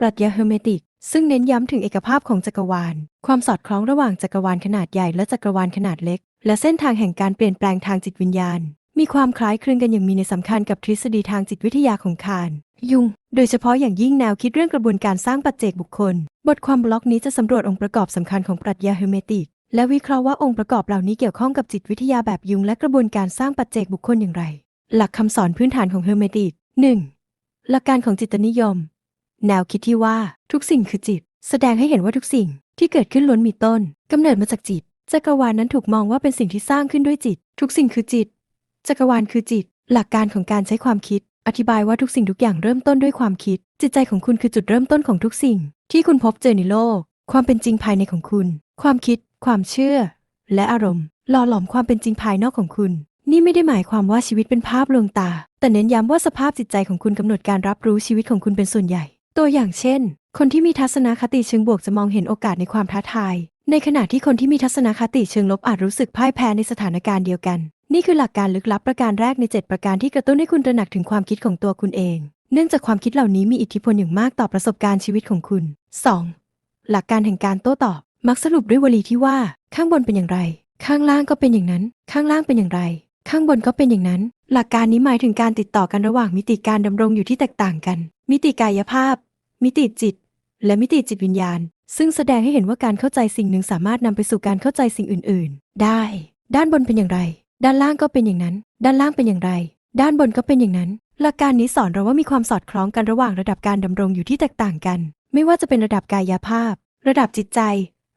ปรัชญาเฮอร์เมติก ซึ่งเน้นย้ำถึงเอกภาพของจักรวาล ความสอดคล้องระหว่างจักรวาลขนาดใหญ่และจักรวาลขนาดเล็ก และเส้นทางแห่งการเปลี่ยนแปลงทางจิตวิญญาณ มีความคล้ายคลึงกันอย่างมีในสำคัญกับทฤษฎีทางจิตวิทยาของคาร์ลยุง โดยเฉพาะอย่างยิ่งแนวคิดเรื่องกระบวนการสร้างปัจเจกบุคคล บทความบล็อกนี้จะสำรวจองค์ประกอบสำคัญของปรัชญาเฮอร์เมติก และวิเคราะห์ว่าองค์ประกอบเหล่านี้เกี่ยวข้องกับจิตวิทยาแบบยุง และกระบวนการสร้างปัจเจกบุคคลอย่างไร หลักคำสอนพื้นฐานของเฮอร์เมติก 1. หลักการของจิตนิยม แนวคิดที่ว่าทุกสิ่งคือจิต แสดงให้เห็นว่าทุกสิ่งที่เกิดขึ้นล้วนมีต้นกำเนิดมาจากจิต จักรวาลนั้นถูกมองว่าเป็นสิ่งที่สร้างขึ้นด้วยจิต ทุกสิ่งคือจิต จักรวาลคือจิต หลักการของการใช้ความคิด อธิบายว่าทุกสิ่งทุกอย่างเริ่มต้นด้วยความคิด จิตใจของคุณคือจุดเริ่มต้นของทุกสิ่ง ที่คุณพบเจอในโลก ความเป็นจริงภายในของคุณ ความคิด ความเชื่อ และอารมณ์หล่อหลอมความเป็นจริงภายนอกของคุณ นี่ไม่ได้หมายความว่าชีวิตเป็นภาพลวงตา แต่เน้นย้ำว่าสภาพจิตใจของคุณกำหนดการรับรู้ชีวิตของคุณเป็นส่วนใหญ่ ตัวอย่างเช่น คนที่มีทัศนคติเชิงบวกจะมองเห็นโอกาสในความท้าทาย ในขณะที่คนที่มีทัศนคติเชิงลบอาจรู้สึกพ่ายแพ้ในสถานการณ์เดียวกัน นี่คือหลักการลึกลับประการแรกใน 7 ประการที่กระตุ้นให้คุณตระหนักถึงความคิดของตัวคุณเอง เนื่องจากความคิดเหล่านี้มีอิทธิพลอย่างมากต่อประสบการณ์ชีวิตของคุณ 2. หลักการแห่งการโต้ตอบ มักสรุปด้วยวลีที่ว่า ข้างบนเป็นอย่างไร ข้างล่างก็เป็นอย่างนั้น ข้างล่างเป็นอย่างไร ข้างบนก็เป็นอย่างนั้น หลักการนี้หมายถึงการติดต่อกันระหว่างมิติการดำรงอยู่ที่แตกต่างกัน มิติกายภาพ มิติจิต และมิติจิตวิญญาณ ซึ่งแสดงให้เห็นว่าการเข้าใจสิ่งหนึ่งสามารถนำไปสู่การเข้าใจสิ่งอื่น ๆ ได้ ด้านบนเป็นอย่างไร ด้านล่างก็เป็นอย่างนั้น ด้านล่างเป็นอย่างไร ด้านบนก็เป็นอย่างนั้น หลักการนี้สอนเราว่ามีความสอดคล้องกันระหว่างระดับการดำรงอยู่ที่แตกต่างกัน ไม่ว่าจะเป็นระดับกายภาพ ระดับจิตใจ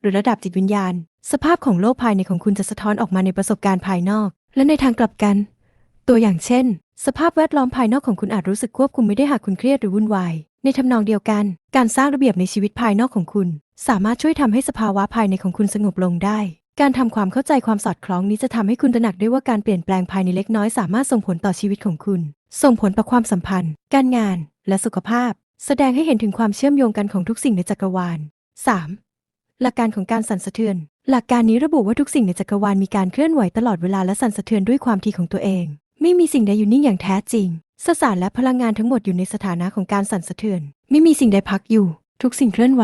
หรือระดับจิตวิญญาณ สภาพของโลกภายในของคุณจะสะท้อนออกมาในประสบการณ์ภายนอก และในทางกลับกัน ตัวอย่างเช่น สภาพแวดล้อมภายนอกของคุณอาจรู้สึกควบคุมไม่ได้หากคุณเครียดหรือวุ่นวาย ในทำนองเดียวกัน การสร้างระเบียบในชีวิตภายนอกของคุณ สามารถช่วยทำให้สภาวะภายในของคุณสงบลงได้ การทำความเข้าใจความสอดคล้องนี้จะทำให้คุณตระหนักได้ว่าการเปลี่ยนแปลงภายในเล็กน้อยสามารถส่งผลต่อชีวิตของคุณ ส่งผลต่อความสัมพันธ์ การงาน และสุขภาพ แสดงให้เห็นถึงความเชื่อมโยงกันของทุกสิ่งในจักรวาล 3. หลักการของการสั่นสะเทือน หลักการนี้ระบุว่าทุกสิ่งในจักรวาลมีการเคลื่อนไหวตลอดเวลาและสั่นสะเทือนด้วยความถี่ของตัวเอง ไม่มีสิ่งใดอยู่นิ่งอย่างแท้จริง สสารและพลังงานทั้งหมดอยู่ในสถานะของการสั่นสะเทือน ไม่มีสิ่งใดพักอยู่ ทุกสิ่งเคลื่อนไหว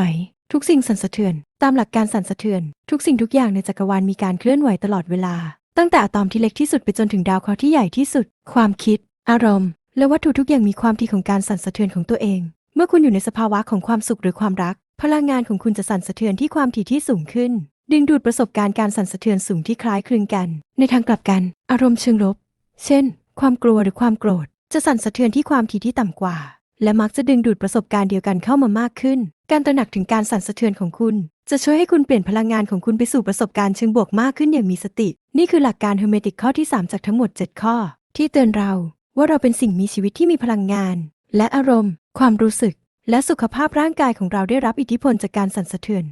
ทุกสิ่งสั่นสะเทือน ตามหลักการสั่นสะเทือน ทุกสิ่งทุกอย่างในจักรวาลมีการเคลื่อนไหวตลอดเวลา ตั้งแต่อะตอมที่เล็กที่สุดไปจนถึงดาวเคราะห์ที่ใหญ่ที่สุด ความคิด อารมณ์ และวัตถุทุกอย่างมีความถี่ของการสั่นสะเทือนของตัวเอง เมื่อคุณอยู่ในสภาวะของความสุขหรือความรัก พลังงานของคุณจะสั่นสะเทือนที่ความถี่ที่สูงขึ้นดึงดูดประสบการณ์การสั่นสะเทือนสูงที่คล้ายคลึงกัน ในทางกลับกัน อารมณ์เชิงลบ เช่น ความกลัวหรือความโกรธ จะสั่นสะเทือนที่ความถี่ที่ต่ำกว่า และมักจะดึงดูดประสบการณ์เดียวกันเข้ามามากขึ้น การตระหนักถึงการสั่นสะเทือนของคุณ จะช่วยให้คุณเปลี่ยนพลังงานของคุณไปสู่ประสบการณ์เชิงบวกมากขึ้นอย่างมีสติ นี่คือหลักการเฮอร์เมติกข้อที่ 3 จากทั้งหมด 7 ข้อ ที่เตือนเรา ว่าเราเป็นสิ่งมีชีวิตที่มีพลังงาน และอารมณ์ ความรู้สึก และสุขภาพร่างกายของเราได้รับอิทธิพลจากการสั่นสะเทือน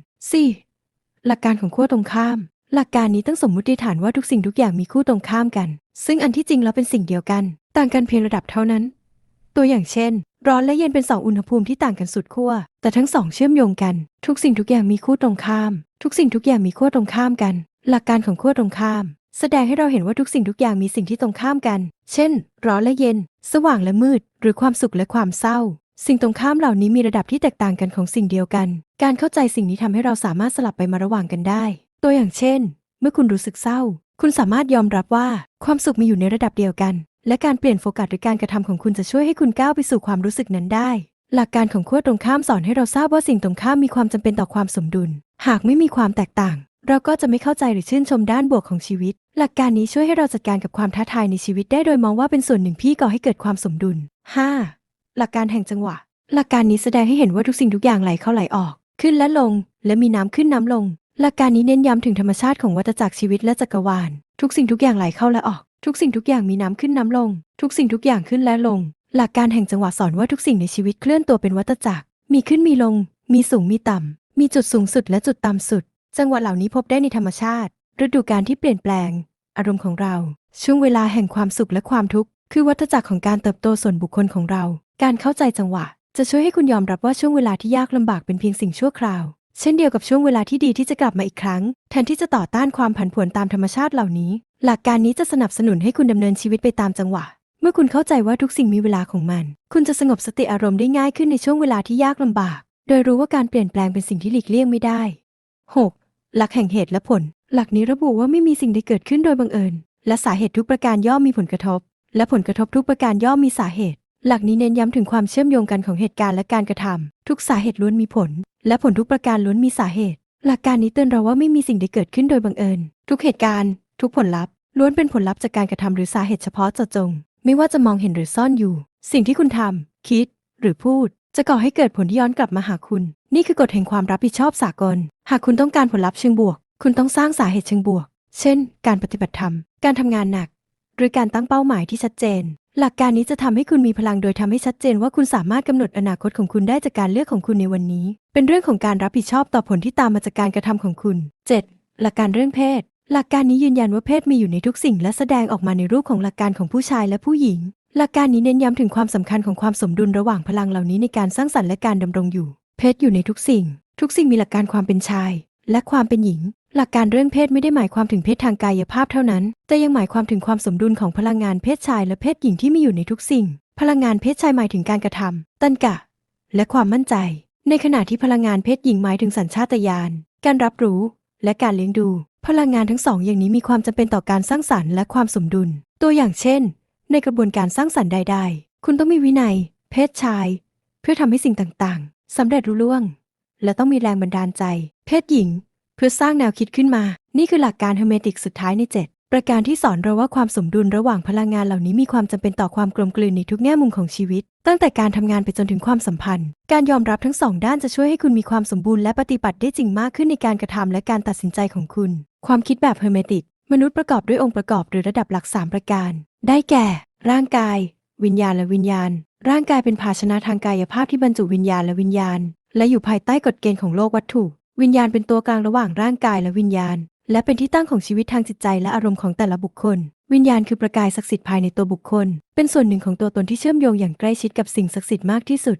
4. หลักการของขั้วตรงข้าม หลักการนี้ต้องสมมุติฐานว่าทุกสิ่งทุกอย่างมีคู่ตรงข้ามกัน ซึ่งอันที่จริงแล้วเป็นสิ่งเดียวกัน ต่างกันเพียงระดับเท่านั้น ตัวอย่างเช่น ร้อนและเย็นเป็นสองอุณหภูมิที่ต่างกันสุดขั้ว แต่ทั้งสองเชื่อมโยงกัน ทุกสิ่งทุกอย่างมีคู่ตรงข้าม ทุกสิ่งทุกอย่างมีขั้วตรงข้ามกัน หลักการของขั้วตรงข้าม แสดงให้เราเห็นว่าทุกสิ่งทุกอย่างมีสิ่งที่ตรงข้ามกัน เช่น ร้อนและเย็น สว่างและมืด หรือความสุขและความเศร้า สิ่งตรงข้ามเหล่านี้มีระดับที่แตกต่างกันของสิ่งเดียวกัน การเข้าใจสิ่งนี้ทำให้เราสามารถสลับไปมาระหว่างกันได้ ตัวอย่างเช่น เมื่อคุณรู้สึกเศร้า คุณสามารถยอมรับว่าความสุขมีอยู่ในระดับเดียวกัน และการเปลี่ยนโฟกัสหรือการกระทำของคุณจะช่วยให้คุณก้าวไปสู่ความรู้สึกนั้นได้ หลักการของขั้วตรงข้ามสอนให้เราทราบว่าสิ่งตรงข้ามมีความจำเป็นต่อความสมดุล หากไม่มีความแตกต่าง เราก็จะไม่เข้าใจหรือชื่นชมด้านบวกของชีวิต หลักการนี้ช่วยให้เราจัดการกับความท้าทายในชีวิตได้โดยมองว่าเป็นส่วนหนึ่งที่ก่อให้เกิดความสมดุล 5. หลักการแห่งจังหวะ หลักการนี้แสดงให้เห็นว่าทุกสิ่งทุกอย่างไหลเข้าไหลออก ขึ้นและลง และมีน้ำขึ้นน้ำลง หลักการนี้เน้นย้ำถึงธรรมชาติของวัฏจักรชีวิตและจักรวาล ทุกสิ่งทุกอย่างไหลเข้าและออก ทุกสิ่งทุกอย่างมีน้ำขึ้นน้ำลง ทุกสิ่งทุกอย่างขึ้นและลง หลักการแห่งจังหวะสอนว่าทุกสิ่งในชีวิตเคลื่อนตัวเป็นวัฏจักร มีขึ้นมีลง มีสูงมีต่ำ มีจุดสูงสุดและจุดต่ำสุด จังหวะเหล่านี้พบได้ในธรรมชาติ ฤดูกาลที่เปลี่ยนแปลง อารมณ์ของเรา ช่วงเวลาแห่งความสุขและความทุกข์ คือวัฏจักรของการเติบโตส่วนบุคคลของเรา การเข้าใจจังหวะ จะช่วยให้คุณยอมรับว่าช่วงเวลาที่ยากลำบากเป็นเพียงสิ่งชั่วคราว เช่นเดียวกับช่วงเวลาที่ดีที่จะกลับมาอีกครั้ง แทนที่จะต่อต้านความผันผวนตามธรรมชาติเหล่านี้ หลักการนี้จะสนับสนุนให้คุณดำเนินชีวิตไปตามจังหวะ เมื่อคุณเข้าใจว่าทุกสิ่งมีเวลาของมัน คุณจะสงบสติอารมณ์ได้ง่ายขึ้นในช่วงเวลาที่ยากลำบาก โดยรู้ว่าการเปลี่ยนแปลงเป็นสิ่งที่หลีกเลี่ยงไม่ได้ 6. หลักแห่งเหตุและผล หลักนี้ระบุว่าไม่มีสิ่งใดเกิดขึ้นโดยบังเอิญ และสาเหตุทุกประการย่อมมีผลกระทบ และผลกระทบทุกประการย่อมมีสาเหตุ หลักนี้เน้นย้ำถึงความเชื่อมโยงกันของเหตุการณ์และการกระทำทุกสาเหตุล้วนมีผล และผลทุกประการล้วนมีสาเหตุ หลักการนี้เตือนเราว่าไม่มีสิ่งใดเกิดขึ้นโดยบังเอิญ ทุกเหตุการณ์ ทุกผลลัพธ์ ล้วนเป็นผลลัพธ์จากการกระทำหรือสาเหตุเฉพาะเจาะจง ไม่ว่าจะมองเห็นหรือซ่อนอยู่ สิ่งที่คุณทำคิด หรือพูด จะก่อให้เกิดผลที่ย้อนกลับมาหาคุณ นี่คือกฎแห่งความรับผิดชอบสากล หากคุณต้องการผลลัพธ์เชิงบวก คุณต้องสร้างสาเหตุเชิงบวก เช่น การปฏิบัติธรรม การทำงานหนัก หรือการตั้งเป้าหมายที่ชัดเจน หลักการนี้จะทำให้คุณมีพลังโดยทำให้ชัดเจนว่าคุณสามารถกำหนดอนาคตของคุณได้จากการเลือกของคุณในวันนี้ เป็นเรื่องของการรับผิดชอบต่อผลที่ตามมาจากการกระทำของคุณ 7. หลักการเรื่องเพศ หลักการนี้ยืนยันว่าเพศมีอยู่ในทุกสิ่ง และแสดงออกมาในรูปของหลักการของผู้ชายและผู้หญิง หลักการนี้เน้นย้ำถึงความสำคัญของความสมดุลระหว่างพลังเหล่านี้ในการสร้างสรรค์และการดำรงอยู่ เพศอยู่ในทุกสิ่ง ทุกสิ่งมีหลักการความเป็นชาย และความเป็นหญิง หลักการเรื่องเพศไม่ได้หมายความถึงเพศทางกายภาพเท่านั้น แต่ยังหมายความถึงความสมดุลของพลังงานเพศชายและเพศหญิงที่มีอยู่ในทุกสิ่ง พลังงานเพศชายหมายถึงการกระทำตันกะ และความมั่นใจ ในขณะที่พลังงานเพศหญิงหมายถึงสัญชาตญาณ การรับรู้ และการเลี้ยงดู พลังงานทั้งสองอย่างนี้มีความจำเป็นต่อการสร้างสรรค์และความสมดุล ตัวอย่างเช่น ในกระบวนการสร้างสรรค์ใด ๆ คุณต้องมีวินัย เพศชาย เพื่อทำให้สิ่งต่างๆสำเร็จรุ่ล่วง และต้องมีแรงบันดาลใจ เพศหญิง พื่อสร้างแนวคิดขึ้นมา นี่คือหลักการเฮอร์เมติกสุดท้ายใน 7 ประการที่สอนเราว่าความสมดุลระหว่างพลังงานเหล่านี้มีความจำเป็นต่อความกลมกลืนในทุกแง่มุมของชีวิต ตั้งแต่การทำงานไปจนถึงความสัมพันธ์ การยอมรับทั้งสองด้านจะช่วยให้คุณมีความสมบูรณ์และปฏิบัติได้จริงมากขึ้นในการกระทำและการตัดสินใจของคุณ ความคิดแบบเฮอร์เมติกมนุษย์ประกอบด้วยองค์ประกอบหรือระดับหลัก 3 ประการ ได้แก่ ร่างกาย วิญญาณและวิญญาณ ร่างกายเป็นภาชนะทางกายภาพที่บรรจุวิญญาณและวิญญาณ และอยู่ภายใต้กฎเกณฑ์ของโลกวัตถุ วิญญาณเป็นตัวกลางระหว่างร่างกายและวิญญาณ และเป็นที่ตั้งของชีวิตทางจิตใจและอารมณ์ของแต่ละบุคคล วิญญาณคือประกายศักดิ์สิทธิ์ภายในตัวบุคคล เป็นส่วนหนึ่งของตัวตนที่เชื่อมโยงอย่างใกล้ชิดกับสิ่งศักดิ์สิทธิ์มากที่สุด